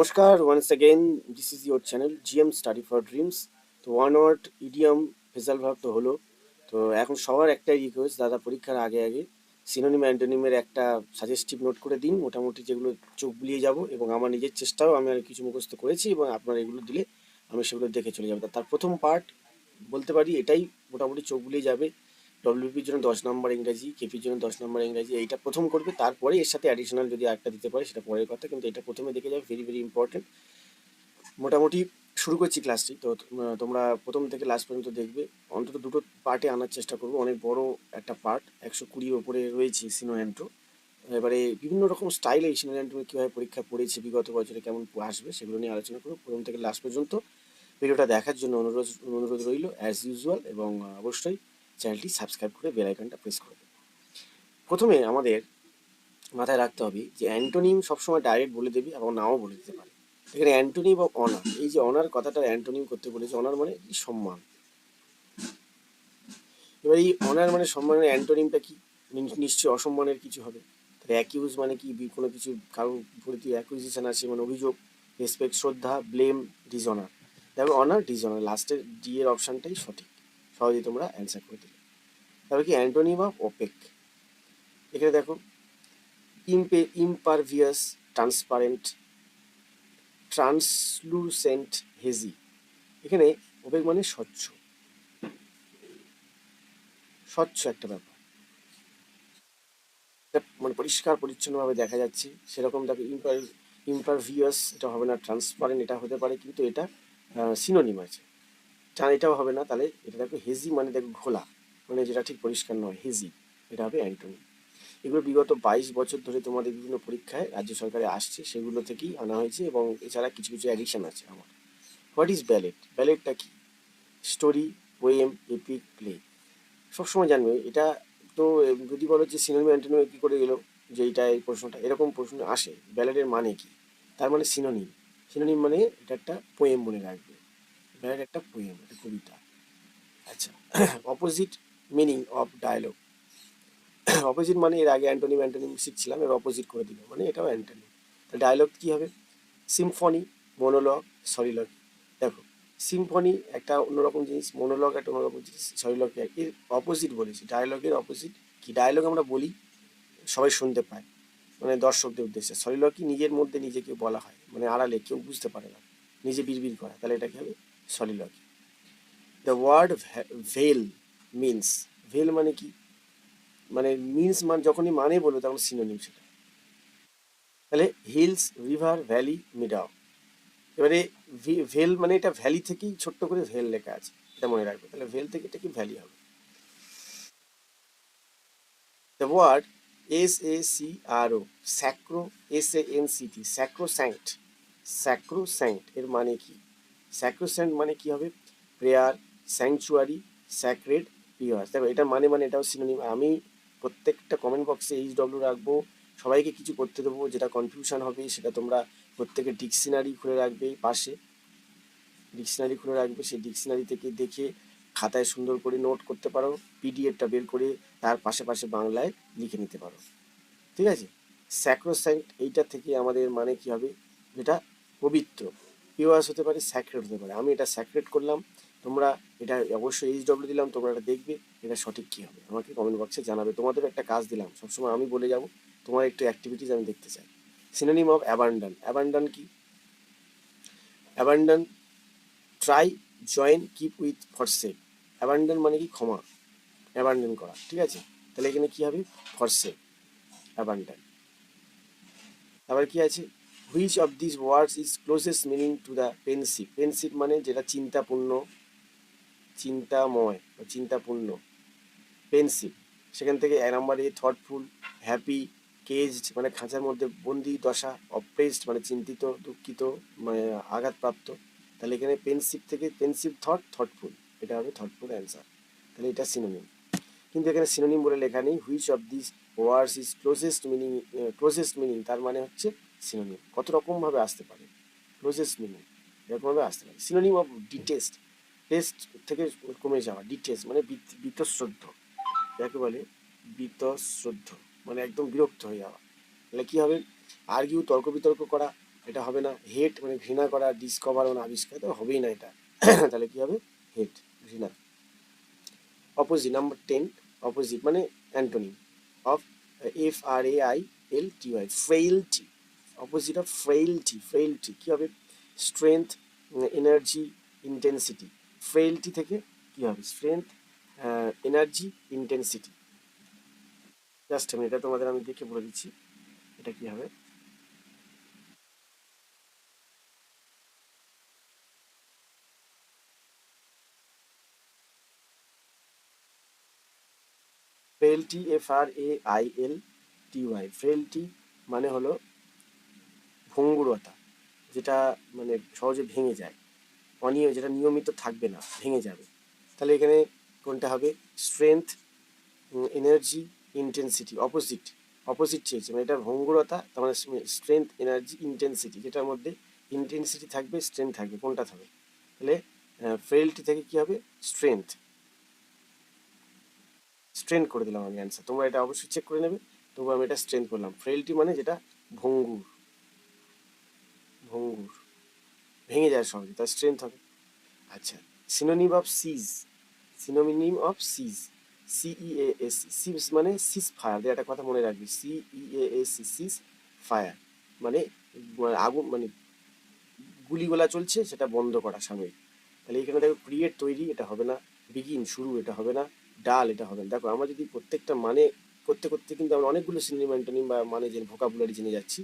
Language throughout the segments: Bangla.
নমস্কার once again this is your channel GM study for dreams তো ওয়ান ওয়ার্ড ইডিয়াম ফেজাল ভাব তো হলো। তো এখন সবার একটাই রিকোয়েস্ট দাদা পরীক্ষার আগে আগে সিনোনিম অ্যান্টোনিমের একটা সাজেস্টিভ নোট করে দিন। মোটামুটি যেগুলো চোখ বুলিয়ে যাব এবং আমার নিজের চেষ্টাও আমি আর কিছু মুখস্থ করেছি এবং আপনারা এগুলো দিলে আমি সেগুলো দেখে চলে যাব। তার প্রথম পার্ট বলতে পারি, এটাই মোটামুটি চোখ বুলিয়ে যাবে। ডব্লিউপির জন্য দশ নম্বর ইংরাজি কেপির জন্য দশ নম্বর ইংরাজি, এইটা প্রথম করবে। তারপরে এর সাথে অ্যাডিশনাল যদি একটা দিতে পারে, সেটা পরের কথা। কিন্তু এটা প্রথমে দেখে যাবে ভেরি ভেরি ইম্পর্টেন্ট মোটামুটি শুরু করছি ক্লাসটি তো তোমরা- প্রথম থেকে লাস্ট পর্যন্ত দেখবে। অন্তত দুটো পার্টে আনার চেষ্টা করব। অনেক বড় একটা পার্ট একশো কুড়ির ওপরে রয়েছে সিনো অ্যান্ট্রো এবারে বিভিন্ন রকম স্টাইলে এই সিনো অ্যান্ট্রো কীভাবে পরীক্ষা পড়েছে, বিগত বছরে কেমন আসবে, সেগুলো নিয়ে আলোচনা করব। প্রথম থেকে লাস্ট পর্যন্ত। ভিডিওটা দেখার জন্য অনুরোধ অনুরোধ রইল অ্যাজ ইউজুয়াল এবং অবশ্যই চ্যানেলটি সাবস্ক্রাইব করে বেল আইকনটা প্রেস করে প্রথমে আমাদের মাথায় রাখতে হবে যে অ্যান্টোনিম সবসময় ডাইরেক্ট বলে দেবে এবং নাও বলে দিতে পারে। এখানে অ্যান্টোনিম বা অনার, এই যে অনার কথাটা অ্যান্টোনিম করতে বলেছে, অনার মানে সম্মান। এবার এই অনার মানে সম্মানের অ্যান্টোনিমটা কি? নিশ্চয়ই অসম্মানের কিছু হবে। তাহলে অ্যাকিউজ মানে কি? কোনো কিছু কারোর প্রতি অ্যাকুইজিশন আছে মানে অভিযোগ রেসপেক্ট শ্রদ্ধা ব্লেম ডিজনার দেখো অনার ডিজনার লাস্টের ডি এর অপশানটাই সঠিক। সহজেই তোমরা অ্যান্সার করে দিলে। তারপরে কি অ্যান্টোনিম অফ ওপেক? এখানে দেখো ইম্পে ইম্পারভিয়াস ট্রান্সপারেন্ট ট্রান্সলুসেন্ট হেজি এখানে ওপেক মানে স্বচ্ছ। স্বচ্ছ একটা ব্যাপার। মানে পরিষ্কার, পরিচ্ছন্নভাবে দেখা যাচ্ছে। সেরকম দেখো ইম্পার ইম্পারভিয়াস এটা হবে না ট্রান্সপারেন্ট এটা হতে পারে, কিন্তু এটা সিনোনিম আছে। এটাও হবে না, তাহলে এটা দেখো হেজি মানে দেখো ঘোলা। মানে যেটা ঠিক পরিষ্কার নয়, হেজি, এটা হবে অ্যান্টোনি এগুলো বিগত বাইশ বছর ধরে তোমাদের বিভিন্ন পরীক্ষায় রাজ্য সরকারে আসছে, সেগুলো থেকেই আনা হয়েছে এবং এছাড়া কিছু কিছু অ্যাডিকশান আছে আমার। হোয়াট ইজ ব্যালেট ব্যালেটটা কি? স্টোরি পোয়েম এপিক প্লে সবসময় জানবে, এটা তো যদি বলো যে সিনোনিম অ্যান্টোনিম কী করে এলো, যে এইটা এই প্রশ্নটা, এরকম প্রশ্ন আসে। ব্যালেটের মানে কি? তার মানে সিনোনিম সিনোনিম মানে এটা একটা পোয়েম মনে রাখবে। ব্যালেট একটা পোয়েম একটা কবিতা। আচ্ছা opposite meaning of dialogue opposite মানে এর আগে অ্যান্টোনিম অ্যান্টোনিম শিখছিলাম এর অপোজিট করে দিল মানে এটাও অ্যান্টোনিম তাহলে ডায়লগ কী হবে? সিম্ফনি মনোলগ সলিলগ দেখো সিম্ফনি একটা অন্যরকম জিনিস মনোলগ একটা অন্যরকম জিনিস সলিলগ এর অপোজিট বলেছি। ডায়লগের অপোজিট কি ডায়লগ আমরা বলি? সবাই শুনতে পায়। মানে দর্শকদের উদ্দেশ্যে। সলিলগ কি নিজের মধ্যে নিজেকে বলা হয়? মানে আড়ালে, কেউ বুঝতে পারে না। নিজে বিড়বিড় করা। তাহলে এটা কি হবে? Soliloquy the word vale means vale মানে কি? মানে মিন্স মান যখনই মানে বলবে, তখন সিনোনিম সেটা। তাহলে হিলস রিভার ভ্যালি মিডাও এবারে ভেল মানে এটা ভ্যালি থেকেই ছোট্ট করে ভেল লেখা আছে, এটা মনে রাখবে। তাহলে ভেল থেকে এটা কি ভ্যালি হবে? The word S A C R O sacro S A N C T sacrosanct sacrosanct এর মানে কি? স্যাক্রো স্যাঙ্কট মানে কি হবে? প্রেয়ার স্যাংচুয়ারি স্যাক্রেড পিওর দেখো, এটা মানে মানে এটাও সিনোনিম আমি প্রত্যেকটা কমেন্ট বক্সে এইচ ডব্লিউ রাখব। সবাইকে কিছু করতে দেবো। যেটা কনফিউশন হবে, সেটা তোমরা প্রত্যেকে ডিকশনারি খুলে রাখবে পাশে। ডিকশনারি খুলে রাখবে, সেই ডিকশনারি থেকে দেখে খাতায় সুন্দর করে নোট করতে পারো। পিডিএফটা বের করে তার পাশে পাশে বাংলায় লিখে নিতে পারো। ঠিক আছে? স্যাক্রোস্যাঙ্ট এইটা থেকে আমাদের মানে কি হবে? যেটা পবিত্র। পিওয়াস হতে পারে স্যাক্রেট হতে পারে। আমি এটা স্যাক্রেট করলাম। তোমরা এটা অবশ্যই এইচ ডব্লিউ দিলাম, তোমরা এটা দেখবে, এটা সঠিক কী হবে। আমাকে কমেন্ট বক্সে জানাবে। তোমাদেরও একটা কাজ দিলাম, সবসময় আমি বলে যাব, তোমার একটু অ্যাক্টিভিটিস আমি দেখতে চাই। সিনোনিম অফ অ্যাবান্ডান অ্যাবান্ডান কি? Abandon try join keep with forsake abandon মানে কি? ক্ষমা। অ্যাবান্ডন করা, ঠিক আছে? তাহলে এখানে কী হবে? ফরসেক অ্যাবান্ডান আবার কি আছে? Which of this words is closest meaning to the pensive pensive মানে যেটা চিন্তাপূর্ণ চিন্তাময় বা চিন্তাপূর্ণ। পেনসিভ সেখান থেকে এক নম্বরে থটফুল হ্যাপি কেজড মানে খাঁচার মধ্যে বন্দি দশা অপ্রেসড মানে চিন্তিত, দুঃখিত মানে আঘাতপ্রাপ্ত। তাহলে এখানে পেনসিভ থেকে পেনসিভ থট থটফুল এটা হবে থটফুল অ্যান্সার তাহলে এটা সিনোনিম কিন্তু এখানে সিনোনিম বলে লেখা নেই। Which of this words is closest meaning closest meaning তার মানে হচ্ছে সিনোনিম কত রকমভাবে আসতে পারে? ক্লোজেস্ট মিনিং এরকমভাবে আসতে পারে। সিনোনিম অফ ডিটেস্ট টেস্ট থেকে কমে যাওয়া ডিটেস্ট মানে বীত- বীতশ্রদ্ধ। যাকে বলে বীতশ্রদ্ধ মানে একদম বিরক্ত হয়ে যাওয়া। তাহলে কী হবে? আর্গিউ তর্ক বিতর্ক করা, এটা হবে না। হেট মানে ঘৃণা করা ডিসকভার মানে আবিষ্কার, তো হবেই না এটা। তাহলে কী হবে? হেট ঘৃণা। অপোজিট নাম্বার টেন অপোজিট মানে antonym of F R A I L T Y frailty opposite of frailty frailty কী হবে? স্ট্রেংথ এনার্জি ইন্টেন্সিটি ফ্রেইলটি থেকে কী হবে? স্ট্রেংথ এনার্জি ইন্টেন্সিটি জাস্ট আমি এটা তোমাদের আমি দেখে বলে দিচ্ছি, এটা কী হবে? Frailty F R A I L T Y frailty মানে হলো ভঙ্গুরতা, যেটা মানে সহজে ভেঙে যায়। অনিয় যেটা নিয়মিত থাকবে না, ভেঙে যাবে। তাহলে এখানে কোনটা হবে? Strength energy intensity opposite opposite চেয়েছে মানে এটা ভঙ্গুরতা, তার মানে স্ট্রেংথ এনার্জি ইন্টেন্সিটি যেটার মধ্যে ইন্টেন্সিটি থাকবে স্ট্রেংথ থাকবে, কোনটা থাকবে? তাহলে ফ্রেলটি থেকে কি হবে? স্ট্রেংথ স্ট্রেন করে দিলাম আমি অ্যান্সার তোমরা এটা অবশ্যই চেক করে নেবে। তবু আমি এটা স্ট্রেন করলাম। ফ্রেলটি মানে যেটা ভঙ্গুর। ভঙ্গুর। ভেঙে যায় সহজে তার স্ট্রেংথ হবে। আচ্ছা synonym of cease synonym of cease C E A S cease মানে সিজ ফায়ার একটা কথা মনে রাখবি সিইএএস সিজ ফায়ার মানে আগুন মানে গুলিগোলা চলছে, সেটা বন্ধ করা সাময়িক। তাহলে এখানে দেখো ক্রিয়েট তৈরি, এটা হবে না। বিগিন শুরু, এটা হবে না। ডাল, এটা হবে না। দেখো, আমরা যদি প্রত্যেকটা মানে করতে করতে কিন্তু আমরা অনেকগুলো সিনোনিম বা মানে যে ভোকাবুলারি জেনে যাচ্ছি,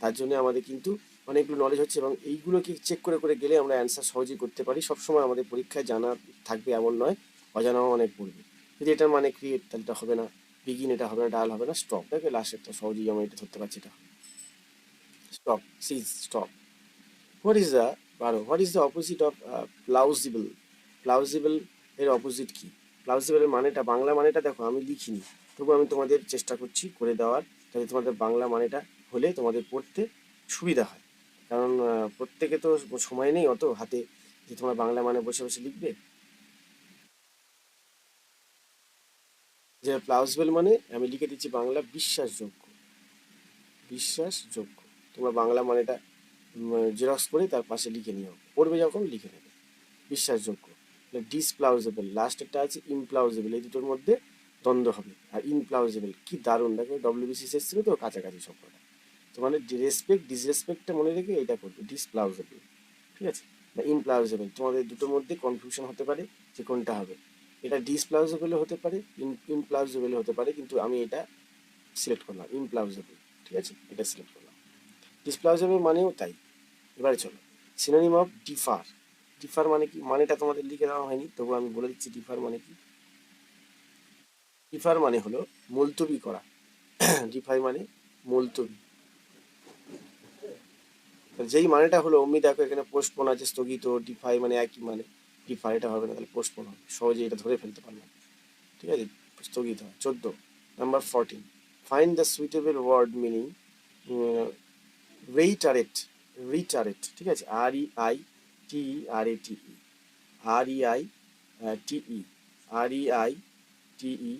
তার জন্য আমাদের কিন্তু অনেকগুলো নলেজ হচ্ছে এবং এইগুলোকে চেক করে করে গেলে আমরা অ্যান্সার সহজেই করতে পারি। সবসময় আমাদের পরীক্ষায় জানা থাকবে এমন নয়, অজানাও অনেক পড়বে যদি এটার মানে ক্রিয়েট তাহলে এটা হবে না। বিগিন এটা হবে না, ডাল হবে না স্টপ দেখে লাস্টেরটা সহজেই আমরা এটা ধরতে পারছি এটা। Stop cease stop what is the বারো what is the opposite of plausible plausible এর অপোজিট কি? প্লাউজিবলের মানেটা, বাংলা মানেটা দেখো, আমি লিখিনি। তবু আমি তোমাদের চেষ্টা করছি করে দেওয়ার, যাতে তোমাদের বাংলা মানেটা হলে তোমাদের পড়তে সুবিধা হয়। কারণ প্রত্যেকে তো সময় নেই অত হাতে। যে তোমরা বাংলা মানে বসে বসে লিখবে? যে প্লাউজবেল মানে আমি লিখে দিচ্ছি বাংলা বিশ্বাসযোগ্য। বিশ্বাসযোগ্য। তোমরা বাংলা মানেটা জেরক্স করে তার পাশে লিখে নিও। পড়বে যখন লিখে নেবে। বিশ্বাসযোগ্য। ডিসপ্লাউজেবল একটা আছে ইমপ্লাউজেবল এই দুটোর মধ্যে দ্বন্দ্ব হবে। আর ইনপ্লাউজেবল কি দারুণ। দেখো ডব্লিউবিসিএস ছিল তো, কাছাকাছি সব কটা তো মানে রেসপেক্ট ডিসরেসপেক্টটা মনে রেখে এটা করবে। ডিসপ্লাউজেবল ঠিক আছে? না ইনপ্লাউজেবল তোমাদের দুটোর মধ্যে কনফিউশন হতে পারে যে কোনটা হবে। এটা ডিসপ্লাউজেবলও হতে পারে ইনপ্লাউজেবলও হতে পারে, কিন্তু আমি এটা সিলেক্ট করলাম ইনপ্লাউজেবল ঠিক আছে? এটা সিলেক্ট করলাম। ডিসপ্লাউজেবল মানেও তাই। এবারে চলো সিনোনিম অফ ডিফার ডিফার মানে কি? মানেটা তোমাদের লিখে দেওয়া হয়নি, তবু আমি বলে দিচ্ছি ডিফার মানে কি? ডিফার মানে হলো মুলতবি করা। ডিফাই মানে মুলতবি। যেই মানেটা হলো, অমনি দেখো এখানে পোস্টপোন আছে, স্থগিত ডিফাই মানে একই মানে ডিফাই এটা হবে না, তাহলে পোস্টপোন হবে। সহজে এটা ধরে ফেলতে পারলাম। ঠিক আছে? স্থগিত হয় চোদ্দ। Number fourteen find the suitable word meaning reiterate reiterate ঠিক আছে? R E I T R A T E R E I T E R E I T E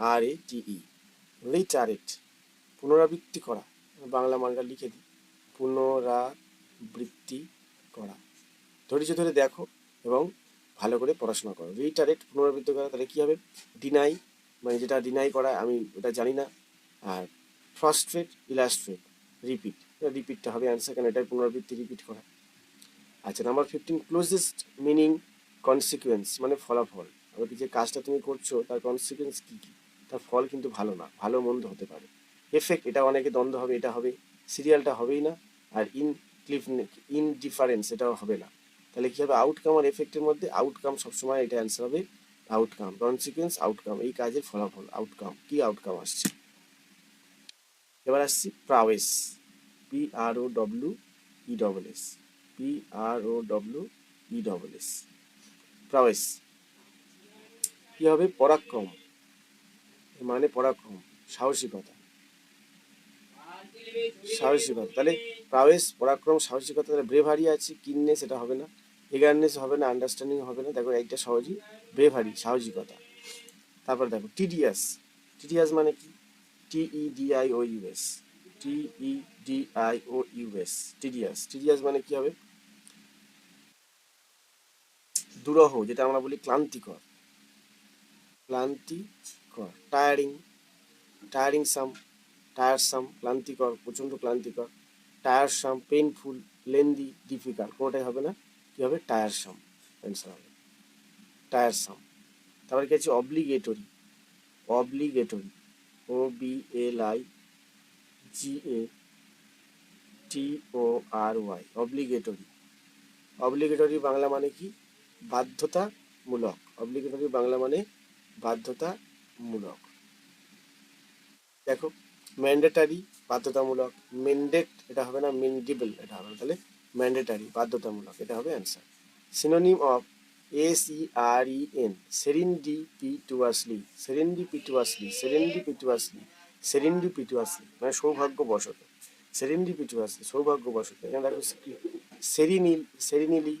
R A T E reiterate পুনরাবৃত্তি করা। বাংলা মানটা লিখে দিই। পুনরাবৃত্তি করা। ধৈর্য ধরে দেখো এবং ভালো করে পড়াশোনা করো। রিটারেট পুনরাবৃত্তি করা, তাহলে কী হবে? ডিনাই মানে যেটা ডিনাই করা, আমি ওটা জানি না। আর ফ্রাস্ট্রেট ইলাস্ট্রেট রিপিট রিপিটটা হবে অ্যান্সার কেন এটাই পুনরাবৃত্তি রিপিট করা। আচ্ছা number fifteen closest meaning consequence মানে ফলাফল। আবার যে কাজটা তুমি করছ, তার কনসিকুয়েন্স কী কী? তার ফল কিন্তু ভালো না, ভালো মন্দ হতে পারে। এফেক্ট এটা অনেকে দ্বন্দ্ব হবে, এটা হবে সিরিয়ালটা হবেই না। আর ইন ক্লিফ ইন ডিফারেন্স এটাও হবে না। তাহলে কী হবে? আউটকাম আর এফেক্টের মধ্যে আউটকাম সবসময় এটা অ্যান্সার হবে আউটকাম কনসিকুয়েন্স আউটকাম এই কাজের ফলাফল আউটকাম কি আউটকাম আসছে? এবার আসছি prowess P R O W E double S P R O W E double S prowess কি হবে? পরাক্রম। মানে পরাক্রম। সাহসিকতা। সাহসিকতা। তাহলে প্রাওয়েস পরাক্রম, সাহসিকতা, তাহলে ব্রেভারি আছে কিননেস এটা হবে না এগারনেস হবে না আন্ডারস্ট্যান্ডিং হবে না, দেখো এইটা সহজই ব্রেভারি সাহসিকতা। তারপর দেখো টিডিএস টিডিএস মানে কি? T E D I O U S T E D I O U S tedious tedious মানে কি হবে? দুরহ, যেটা আমরা বলি ক্লান্তিকর। ক্লান্তিকর টায়ারিং টায়ারিং সাম টায়ারসাম ক্লান্তিকর, প্রচণ্ড ক্লান্তিকর। টায়ারসাম পেনফুল লেন্দি ডিফিকাল্ট কোনোটাই হবে না। কি হবে? টায়ারসাম অ্যান্সার হবে। টায়ার টায়ারসাম তারপরে কি আছে? Obligatory obligatory O B L I G A T O R Y obligatory obligatory Bangla মানে কি? বাধ্যতামূলক। অব্লিগেটরি বাংলা মানে বাধ্যতামূলক। দেখো ম্যান্ডেটারি বাধ্যতামূলক। মেন্ডেট এটা হবে না মেন্ডিবল এটা হবে তাহলে ম্যান্ডেটারি বাধ্যতামূলক, এটা হবে answer synonym of S E R E N serendipitously serendipitously serendipitously serendipitously মানে সৌভাগ্যবশত সেরেন্ডি পিটুয়াসলি সৌভাগ্যবশত, এখানে দেখো সেরিনিল সেরিনিলি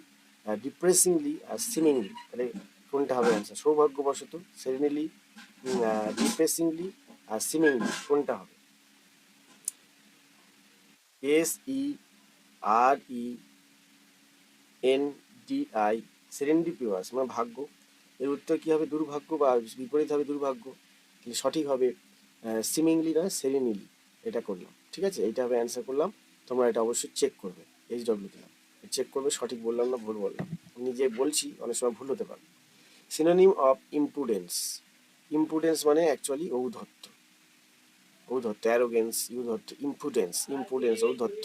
ডিপ্রেসিংলি আর সিমিংলি তাহলে কোনটা হবে অ্যান্সার সৌভাগ্যবশত সেরিনিলি ডিপ্রেসিংলি আর সিমিংলি কোনটা হবে? S E R E N D I serendipitous মানে ভাগ্য। এর উত্তর কী হবে? দুর্ভাগ্য বা বিপরীত হবে দুর্ভাগ্য। তাহলে সঠিক হবে সিমিংলি না সেরেনিলি এটা করলাম, ঠিক আছে? এইটা হবে অ্যান্সার করলাম। তোমরা এটা অবশ্যই চেক করবে এইচ ডব্লিউ দিলাম চেক করবে, সঠিক বললাম না ভুল বললাম। যে বলছি, অনেক সময় ভুল হতে পারে। সিনোনিম অফ ইম্পুডেন্স ইম্পুডেন্স মানে অ্যাকচুয়ালি ঔদ্ধত্য। ঔদ্ধত্য অ্যারোগেন্স ইউধত্য ইম্পুডেন্স ইম্পুডেন্স ঔদ্ধত্য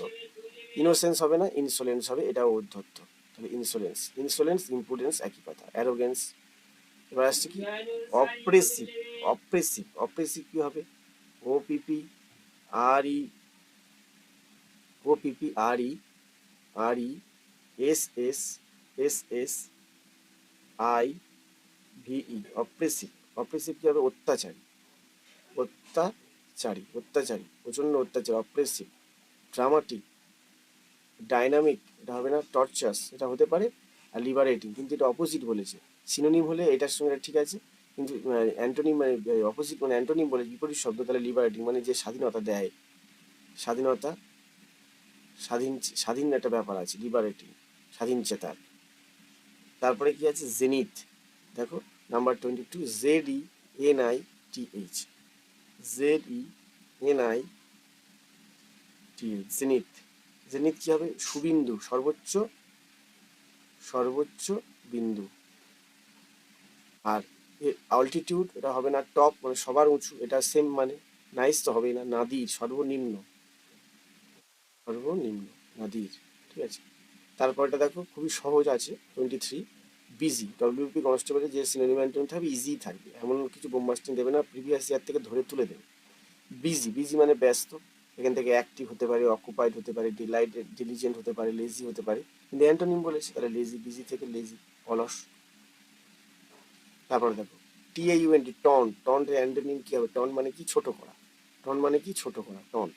ইনোসেন্স হবে না ইনসোলেন্স হবে এটা ঔদ্ধত্য তাহলে ইনসোলেন্স ইনসোলেন্স ইম্পুডেন্স একই কথা অ্যারোগেন্স এবার আসছে কি? অপ্রেসিভ অপ্রেসিভ অপ্রেসিভ কি হবে? O P P R E O P P R E R E S S S S I V E oppressive oppressive কি হবে? অত্যাচারী। অত্যাচারী অত্যাচারী, প্রচণ্ড অত্যাচার অপ্রেসিভ ড্রামাটিক ডাইনামিক এটা হবে না টর্চার্স এটা হতে পারে, আর লিবারেটিং কিন্তু এটা অপোজিট বলেছে। সিনোনিম হলে এটার সঙ্গে ঠিক আছে, কিন্তু অ্যান্টোনিম মানে অপোজিট মানে অ্যান্টোনিম বলে বিপরীত শব্দ, তাহলে লিবারেটিং মানে যে স্বাধীনতা দেয়। স্বাধীনতা, স্বাধীন স্বাধীন একটা ব্যাপার আছে লিবারেটিং স্বাধীন চেতার। তারপরে কি আছে? জেনিথ দেখো number twenty two Z E N I T H Z E N I T zenith zenith কি হবে? সুবিন্দু, সর্বোচ্চ সর্বোচ্চ বিন্দু। আর অল্টিটিউড এটা হবে না টপ মানে সবার উঁচু, এটা সেম মানে নাইস তো হবেই না, নাদির, সর্বনিম্ন। সর্বনিম্ন, নাদির, ঠিক আছে? তারপরটা দেখো, খুবই সহজ আছে twenty three B G W P কনস্টেবলে যে সিনোনিম অ্যান্টোনিম থাকবে ইজি থাকবে। এমন কিছু বোম্বাস্টিং দেবে না প্রিভিয়াস ইয়ার থেকে ধরে তুলে দেবে। বিজি বিজি মানে ব্যস্ত। এখান থেকে অ্যাক্টিভ হতে পারে অকুপাইড হতে পারে ডিলাইট ডিলিজেন্ট হতে পারে লেজি হতে পারে। কিন্তু অ্যান্টোনিম বলেছে তাহলে লেজি বিজি থেকে লেজি অলস। তারপরে দেখো টি এ ইউএনটি টন টন্টের অ্যান্টোনিম কী হবে? টন মানে কি? ছোট করা। টন মানে কি? ছোট করা টন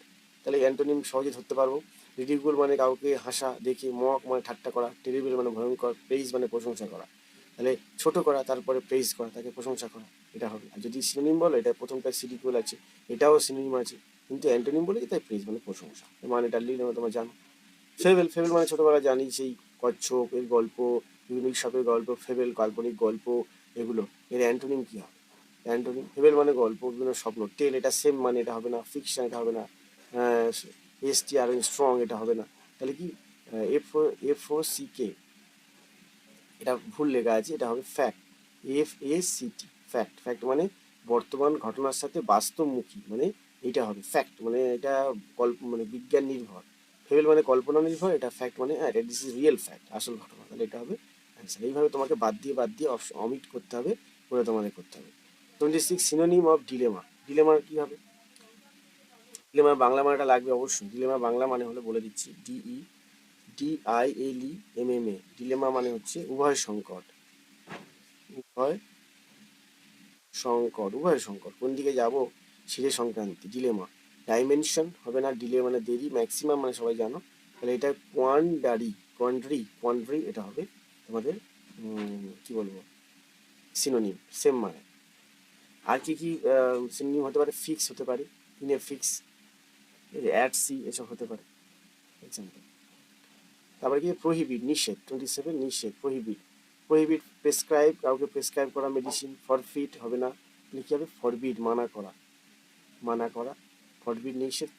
তাহলে অ্যান্টোনিম সহজে ধরতে পারব। রিডিকুল মানে কাউকে হাসা, দেখে মক মানে ঠাট্টা করা টেরিবল মানে ভয়ঙ্কর প্রেইজ মানে প্রশংসা করা। তাহলে ছোট করা, তারপরে প্রেইজ করা, তাকে প্রশংসা করা, এটা হবে। আর যদি সিনোনিম বলো, এটা প্রথমটা সিডিকুল আছে, এটাও সিনোনিম আছে, কিন্তু অ্যান্টোনিম বলে তাই প্রেইজ মানে প্রশংসা। মানে এটা লিখলে তোমরা জানো। ফেবেল ফেবেল মানে ছোটবেলা জানি সেই কচ্ছপ, এর গল্প ইউনিক সাপের গল্প ফেবেল কাল্পনিক গল্প, এগুলো। এর অ্যান্টোনিম কী হবে? অ্যান্টোনিম ফেবেল মানে গল্প, বিভিন্ন স্বপ্ন। টেল এটা সেম মানে এটা হবে না। ফিকশন এটা হবে না। এস টি আর স্ট্রং এটা হবে না। তাহলে কি F F O C K এটা ভুল লেখা আছে, এটা হবে fact F A C T fact fact মানে বর্তমান ঘটনার সাথে বাস্তবমুখী মানে এটা হবে ফ্যাক্ট মানে এটা কল্প মানে বিজ্ঞান নির্ভর। ফেবেল মানে কল্পনা নির্ভর, এটা ফ্যাক্ট মানে হ্যাঁ দিস ইজ রিয়েল ফ্যাক্ট আসল ঘটনা, তাহলে এটা হবে অ্যান্সার এইভাবে তোমাকে বাদ দিয়ে বাদ দিয়ে অমিট করতে হবে করে তোমাদের করতে হবে। Twenty six synonym of dilemma ডিলেমার কী হবে? ডিলেমার বাংলা মানেটা লাগবে অবশ্যই। ডিলেমার বাংলা মানে হলে বলে দিচ্ছি D E D I L E M M A dilemma মানে হচ্ছে উভয় সংকট। উভয় সংকট উভয় সংকট। কোন দিকে যাব? ছিঁড়ে সংক্রান্তি ডিলেমা ডাইমেনশন হবে না ডিলে মানে দেরি ম্যাক্সিমাম মানে সবাই জানো। তাহলে এটা কোয়ান্ডারি কোয়ান্ড্রি কোয়ান্ড্রি এটা হবে তোমাদের কি বলব? সিনোনিম সেম মানে। আর কি কি সিনোনিম হতে পারে? ফিক্স হতে পারে ইনে ফিক্স অ্যাড সি এসব হতে পারে। এক্সাম্পল তারপরে কি? প্রহিবিট নিষেধ টোয়েন্টি সেভেন নিষেধ প্রহিবিট প্রহিবিট প্রেসক্রাইব কাউকে প্রেসক্রাইব করা মেডিসিন ফরফিট হবে না। কি হবে ফরবিট মানা করা। মানা করা ফরবিট নিষেধ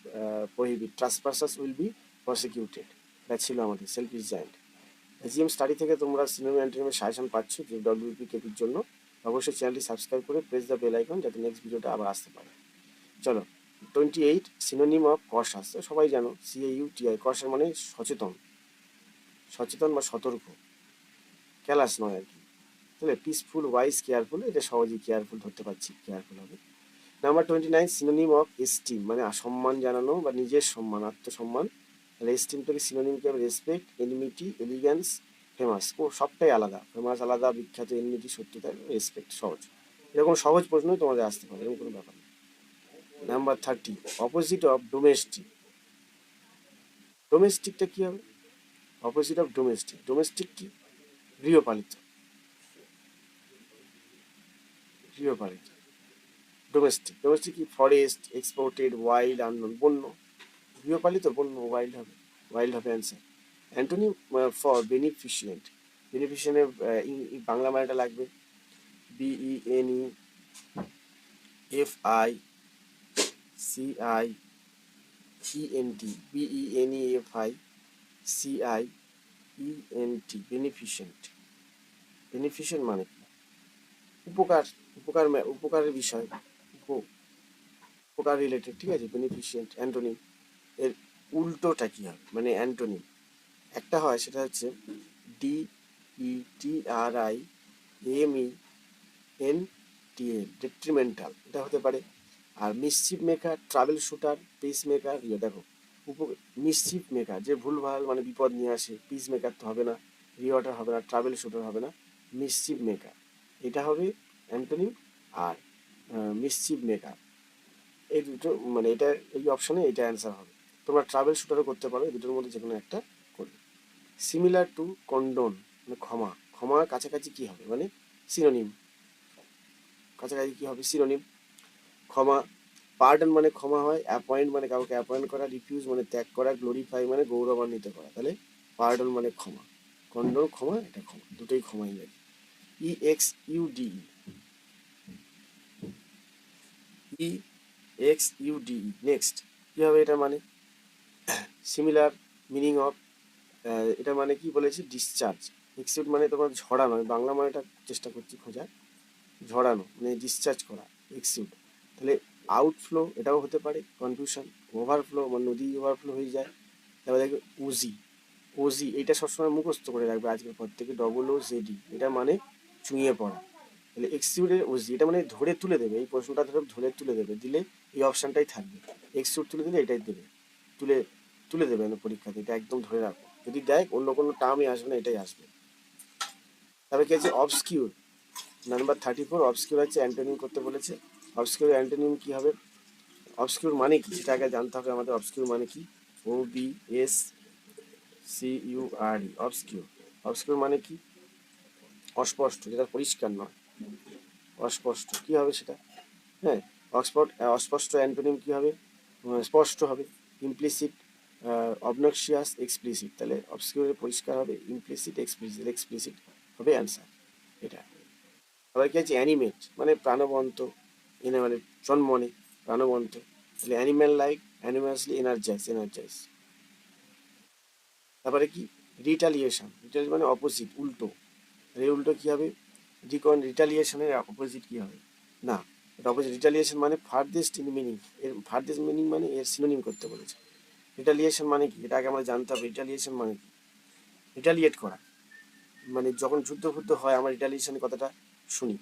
prohibit trespassers will be prosecuted এটা ছিল আমাদের সেলফ রিজাইন্ড জিএম স্টাডি থেকে তোমরা সিনেমা অ্যান্টিনেমের সাজেশন পাচ্ছ যে ডব্লিউপি কেপির জন্য। অবশ্যই চ্যানেলটি সাবস্ক্রাইব করে প্রেস দ্য বেল আইকন যাতে নেক্সট ভিডিওটা আবার আসতে পারে। চলো। Twenty eight synonym of cautious সবাই জানো সিএইউ টিআই কশাস মানে সচেতন সচেতন বা সতর্ক ক্যালাস নয় আর কি, তাহলে পিসফুল ওয়াইজ কেয়ারফুল এটা সহজেই কেয়ারফুল ধরতে পারছি কেয়ারফুল হবে। Number twenty nine synonym of esteem মানে সম্মান জানানো বা নিজের সম্মান, আত্মসম্মান, তাহলে এস্টিম থেকে সিনোনিম কি হবে? রেসপেক্ট এনিমিটি এলিগেন্স ফেমাস ও সবটাই আলাদা ফেমাস আলাদা, বিখ্যাত এনিমিটি সত্যতা রেসপেক্ট সহজ, এরকম সহজ প্রশ্নই তোমাদের আসতে পারে, এরকম কোনো ব্যাপার number thirty opposite of domestic ডোমেস্টিকটা কি হবে? অপোজিট অফ ডোমেস্টিক ডোমেস্টিক কি? গৃহপালিত। গৃহপালিত। ডোমেস্টিক ডোমেস্টিক কি? ফরেস্ট এক্সপোর্টেড ওয়াইল্ড আননোন বন্য। গৃহপালিত, বন্য ওয়াইল্ড হবে। ওয়াইল্ড হবে অ্যান্সার অ্যান্টনি ফর বেনিফিশিয়েন্ট বেনিফিশিয়েন্টের বাংলা মানেটা লাগবে। B E N E F I C I E N T B E N E F I C I E N T beneficent beneficent মানে কি? উপকার উপকার উপকারের বিষয়, উপ- উপকার রিলেটেড ঠিক আছে? বেনিফিশিয়েন্ট অ্যান্টোনিম এর উল্টোটা কি হবে মানে অ্যান্টোনিম একটা হয়, সেটা হচ্ছে D E T R I M E N T L detrimental এটা হতে পারে আর mischief maker troubleshooter peace maker ইয়ে দেখো উপ মিসচিপ মেকার যে ভুলভাল মানে বিপদ নিয়ে আসে পিস মেকার তো হবে না রিওয়াটার হবে না ট্রাভেল শুটার হবে না মিসচিপ মেকার এটা হবে অ্যান্টনিম আর মিসচিপ মেকার এই দুটো মানে এটা, এই অপশানে এটা অ্যান্সার হবে, তোমরা ট্রাভেল শুটারও করতে পারো দুটোর মধ্যে যে কোনো একটা করবে সিমিলার টু কন্ডোন মানে ক্ষমা ক্ষমা কাছাকাছি কী হবে মানে সিনোনিম কাছাকাছি কী হবে সিনোনিম ক্ষমা পার্ডন মানে ক্ষমা হয় অ্যাপয়েন্ট মানে কাউকে অ্যাপয়েন্ট করা রিফিউজ মানে ত্যাগ করা গ্লোরিফাই মানে গৌরবান্বিত করা। তাহলে পার্ডন মানে ক্ষমা। কন্ডন ক্ষমা, এটা ক্ষমা। দুটোই ক্ষমা ইংরেজি E X U D E X U D next কী হবে এটা মানে? সিমিলার মিনিং অফ এটা মানে কি বলেছি? ডিসচার্জ এক্সিউট মানে তোমার আমি বাংলা মানেটা চেষ্টা করছি খোঁজার। ঝরানো মানে ডিসচার্জ করা। এক্সিউট তাহলে আউটফ্লো এটাও হতে পারে কনফিউশন ওভারফ্লো মানে নদী ওভারফ্লো হয়ে যায়। তারপরে দেখবে ওজি ওজি এটা সবসময় মুখস্থ করে রাখবে আজকের পর থেকে ডবল ও জেডি এটা মানে চুঁয়ে পড়া। তাহলে এক্সিউটের ওজি এটা মানে ধরে তুলে দেবে, এই প্রশ্নটা ধরে ধরে তুলে দেবে, দিলে এই অপশানটাই থাকবে। এক্সিউট তুলে দিলে এটাই দেবে। তুলে তুলে দেবে না পরীক্ষাতে, এটা একদম ধরে রাখো। যদি দেখ অন্য কোনো টার্মই আসবে না, এটাই আসবে। তারপরে কি আছে? Obscure number thirty four obscure আছে অ্যান্টোনিম করতে বলেছে। অবসকিউর অ্যান্টোনিম কি হবে? অবসকিউর মানে কি? সেটা আগে জানতে হবে আমাদের। অবসকিউর মানে কি? O B S C U R E obscure obscure মানে কি? অস্পষ্ট, যেটা পরিষ্কার নয়। অস্পষ্ট। কি হবে সেটা? হ্যাঁ অক্সফোর্ড অস্পষ্ট অ্যান্টোনিম কি হবে? স্পষ্ট হবে। ইমপ্লিসিট অবনক্সিয়াস এক্সপ্লিসিট তাহলে অবসকিউরে পরিষ্কার হবে ইমপ্লিসিট এক্সপ্লিসিট এক্সপ্লিসিট হবে অ্যান্সার এটা। আবার কি আছে? অ্যানিমেট মানে প্রাণবন্ত। মানে জন্মনে প্রাণবন্ত তাহলে অ্যানিম্যাল লাইক অ্যানিমালসলি এনার্জাইজ এনার্জাইজ তারপরে কি? রিটালিয়েশন রিটালিয়েশন মানে অপোজিট উল্টো। এর উল্টো কি হবে? রিকন রিটালিয়েশনের অপোজিট কি হবে? না, এটা অপোজিট রিটালিয়েশন মানে ফার্দেস্ট ইন মিনিং এর ফার্দেস্ট মিনিং মানে এর সিনোনিম করতে বলেছে। রিটালিয়েশন মানে কি? এটা আগে আমরা জানতে হবে। রিটালিয়েশন মানে কি? রিটালিয়েট করা। মানে যখন যুদ্ধ ফুদ্ধ হয়, আমরা রিটালিয়েশনের কথাটা শুনি।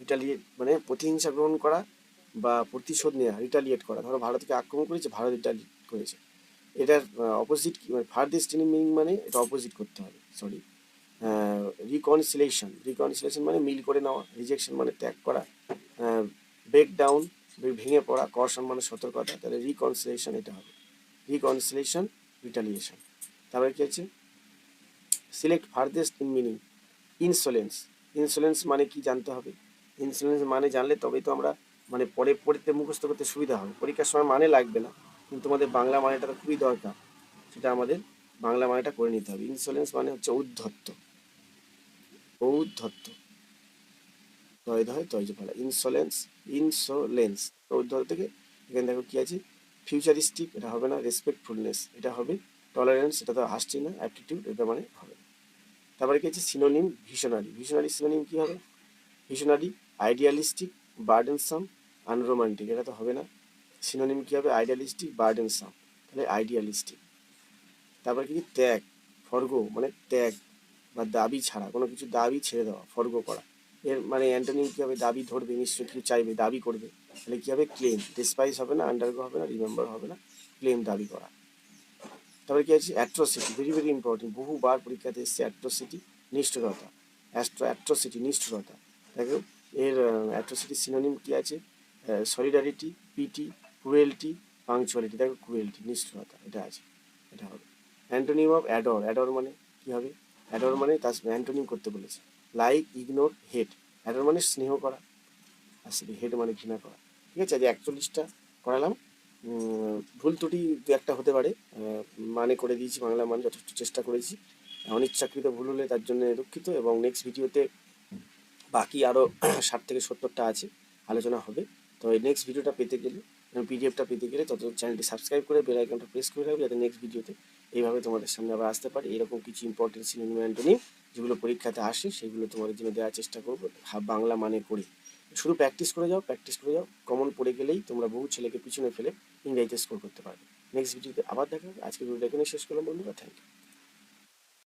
রিটালিয়েট মানে প্রতিহিংসা গ্রহণ করা বা প্রতিশোধ নেওয়া রিটালিয়েট করা। ধরো ভারতকে আক্রমণ করেছে, ভারত রিটালিয়েট করেছে। এটার অপোজিট কি? মানে ইন মিনিং মানে এটা অপোজিট করতে হবে সরি রিকনসিলেশন রিকনসিলেশন মানে মিল করে নেওয়া রিজেকশন মানে ত্যাগ করা ব্রেক ডাউন ভেঙে পড়া কর্ষণ মানে সতর্কতা, তাহলে রিকনসিলেশন এটা হবে। রিকনসিলেশন রিটালিয়েশন তারপরে কি আছে? Select farthest in meaning insolence insolence মানে কি জানতে হবে? ইনসোলেন্স মানে জানলে তবেই তো আমরা মানে পরে পড়তে মুখস্থ করতে সুবিধা হবে। পরীক্ষার সময় মানে লাগবে না, কিন্তু তোমাদের বাংলা মানেটা তো খুবই দরকার। সেটা আমাদের বাংলা মানেটা করে নিতে হবে। ইনসোলেন্স মানে হচ্ছে ঔদ্ধত্য ঔদ্ধত্য তয় ধয় তয় ফেলা। ইনসোলেন্স ইনসোলেন্স ঔদ্ধত্য থেকে এখানে দেখো কী আছে? ফিউচারিস্টিক এটা হবে না। রেসপেক্টফুলনেস এটা হবে টলারেন্স এটা তো আসছে না। অ্যাপটিটিউড এটা মানে হবে তারপরে কি আছে? সিনোনিম ভিশনারি ভিশনারি সিনোনিম কী হবে? ভিশনারি আইডিয়ালিস্টিক বার্ডেনসাম আনরোমান্টিক এটা তো হবে না। সিনোনিম কি হবে? আইডিয়ালিস্টিক বার্ডেনসাম তাহলে আইডিয়ালিস্টিক তারপর কি? ত্যাগ ফর্গ মানে ত্যাগ বা দাবি ছাড়া, কোনো কিছু দাবি ছেড়ে দেওয়া ফর্গ করা। এর মানে অ্যান্টোনিম কি হবে? দাবি ধরবে, নিশ্চয়ই কিছু চাইবে, দাবি করবে। তাহলে কি হবে? ক্লেম ডিসপাইস হবে না আন্ডারগো হবে না রিমেম্বার হবে না ক্লেম দাবি করা। তারপরে কি আছে? অ্যাট্রোসিটি ভেরি ভেরি ইম্পর্টেন্ট বহুবার পরীক্ষাতে এসছে অ্যাট্রোসিটি নিষ্ঠুরতা। অ্যাস্ট্রো অ্যাট্রোসিটি নিষ্ঠুরতা। দেখো এর অ্যাট্রোসিটি সিনোনিম কি আছে? সলিডারিটি পিটি ক্রুয়েলটি পাংচুয়ালিটি দেখো ক্রুয়েলটি নিষ্ঠুরতা, এটা আছে, এটা হবে। অ্যান্টোনিম অফ অ্যাডর অ্যাডর মানে কি হবে? অ্যাডর মানে তার অ্যান্টোনিম করতে বলেছে। লাইক ইগনোর হেড অ্যাডর মানে স্নেহ করা আসলে হেড মানে ঘৃণা করা। ঠিক আছে? আজ একচল্লিশটা করালাম। ভুল ত্রুটি দু একটা হতে পারে। মানে করে দিয়েছি, বাংলা মানে যথেষ্ট চেষ্টা করেছি। অনিচ্ছাকৃত ভুল হলে তার জন্য দুঃখিত এবং নেক্সট ভিডিওতে বাকি আরও ষাট থেকে সত্তরটা আছে, আলোচনা হবে। তো এই নেক্সট ভিডিওটা পেতে গেলে পিডিএফটা পেতে গেলে তত চ্যানেলটি সাবস্ক্রাইব করে বেল আইকনটা প্রেস করে রাখবে যাতে নেক্সট ভিডিওতে এইভাবে তোমাদের সামনে আবার আসতে পারে। এরকম কিছু ইম্পর্টেন্ট সিনোনিম অ্যান্টোনিম যেগুলো পরীক্ষাতে আসে, সেগুলো তোমাদের জন্য দেওয়ার চেষ্টা করব। বাংলা মানে করে। শুধু প্র্যাকটিস করে যাও প্র্যাকটিস করে যাও। কমন পড়ে গেলেই তোমরা বহু ছেলেকে পিছনে ফেলে ইংরেজিতে স্কোর করতে পারবে। নেক্সট ভিডিওতে আবার দেখা হবে। আজকে ভিডিওটা এখানে শেষ করলাম বন্ধুরা থ্যাংক ইউ